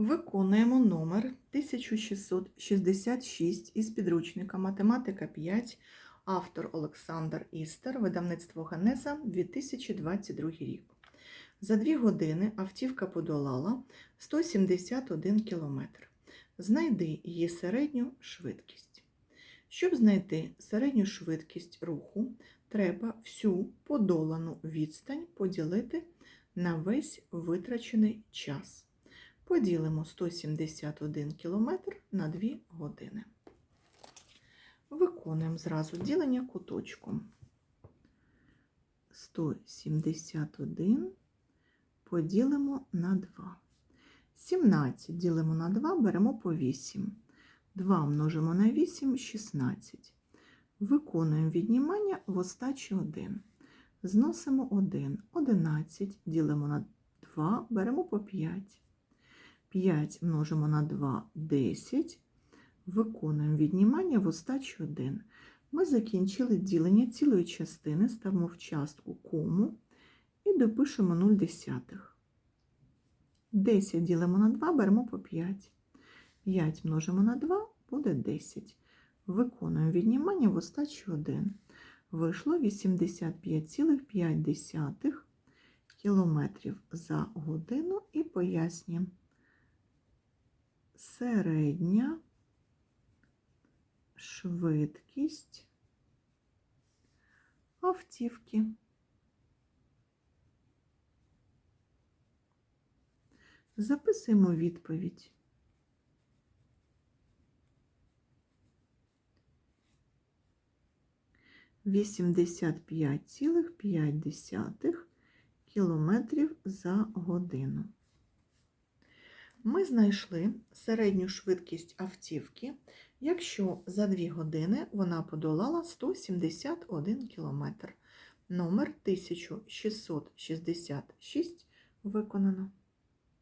Виконуємо номер 1666 із підручника Математика 5, автор Олександр Істер, видавництво Генеза 2022 рік. За дві години автівка подолала 171 км. Знайди її середню швидкість. Щоб знайти середню швидкість руху, треба всю подолану відстань поділити на весь витрачений час. Поділимо 171 км на 2 години. Виконуємо зразу ділення куточком. 171 поділимо на 2. 17 ділимо на 2, беремо по 8. 2 множимо на 8 16. Виконуємо віднімання в остачі 1. Зносимо 1. 11 ділимо на 2, беремо по 5. 5 множимо на 2 10. Виконуємо віднімання в остачі 1. Ми закінчили ділення цілої частини, ставимо в частку кому і допишемо 0 десятих. 10 ділимо на 2, беремо по 5. 5 множимо на 2 буде 10. Виконуємо віднімання в остачі 1. Вийшло 85,5 кілометрів за годину і пояснюємо. Середня швидкість автівки. Записуємо відповідь. Вісімдесят п'ять цілих п'ять десятих кілометрів за годину. Ми знайшли середню швидкість автівки, якщо за 2 години вона подолала 171 км. Номер 1666 виконано.